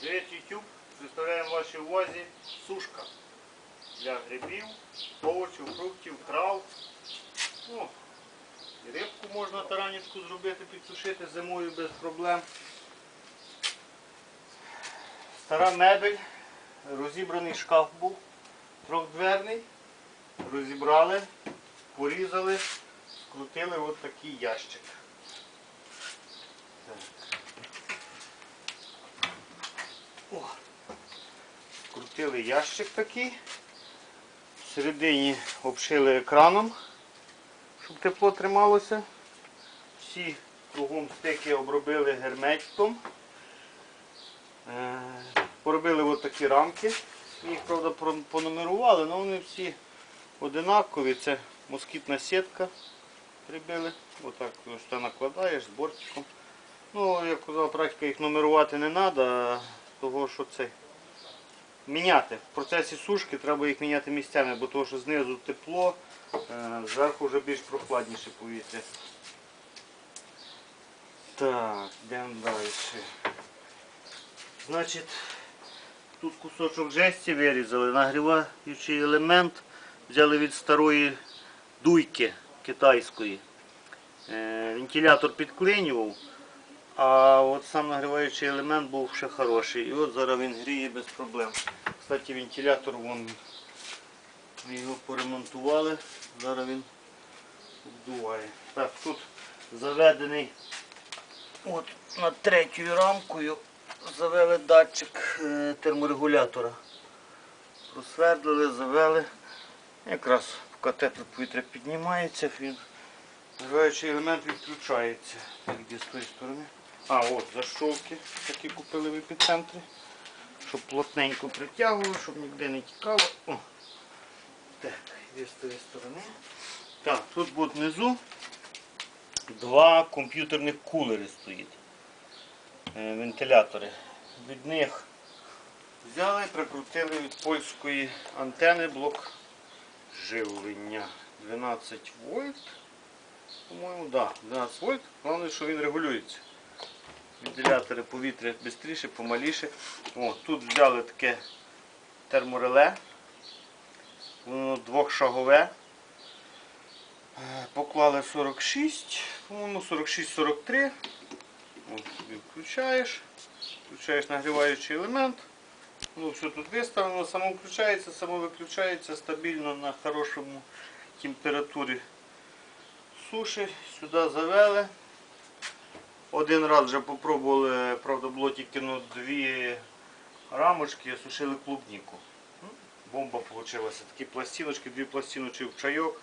Привіт, YouTube! Представляємо вашій увазі сушка для грибів, овочів, фруктів, трав. Ну, і рибку можна таранічку зробити, підсушити зимою без проблем. Стара мебель, розібраний шкаф був, трьохдверний. Розібрали, порізали, скрутили от такий ящик. Так. О. Крутили ящик такий. Всередині обшили екраном, щоб тепло трималося. Всі кругом стики обробили герметиком. Е, Поробили от такі рамки. Їх, правда, понумерували, але вони всі одинакові. Це москітна сітка прибили. Отак ось ти накладаєш з бортиком. Ну, як казала практика, їх нумерувати не треба, того що це міняти. В процесі сушки треба їх міняти місцями, бо того, що знизу тепло, е, зверху вже більш прохладніше повітря. Так, йдемо далі. Значить, тут кусочок жесті вирізали, нагріваючий елемент взяли від старої дуйки китайської. Е, Вентилятор підклинював. А от сам нагріваючий елемент був ще хороший. І от зараз він гріє без проблем. Кстати, вентилятор вон, ми його поремонтували. Зараз він обдуває. Так, тут заведений от над третьою рамкою завели датчик е, терморегулятора. Просвердлили, завели. Якраз поки тепле повітря піднімається, він Нагріваючий елемент відключається. Так, з тої сторони. А, от защолки такі купили в епіцентрі. Щоб плотненько притягували, щоб ніде не тікало. О. Так, де з тої сторони. Так, тут от внизу два комп'ютерних кулери стоїть. Е, Вентилятори. Від них взяли і прикрутили від польської антени блок живлення. 12 вольт. По-моєму, так, да, 12 вольт. Головне, що він регулюється. Вентилятори повітря швидше, помаліше. О, тут взяли таке термореле. Воно двохшагове. Поклали 46, по-моєму 46-43. От, включаєш. Включаєш нагріваючий елемент. Ну, все тут виставлено, само включається, само виключається стабільно на хорошому температурі суші, сюди завели. Один раз вже попробували, правда, було тільки ну, дві рамочки, сушили клубніку. Ну, бомба вийшла. Такі пластиночки, дві пластиночки в чайок,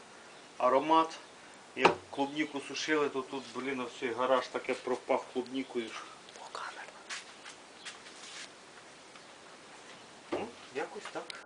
аромат. Як клубніку сушили, то тут, блін, все, гараж таке пропав клубнікою. По ну, Якось так.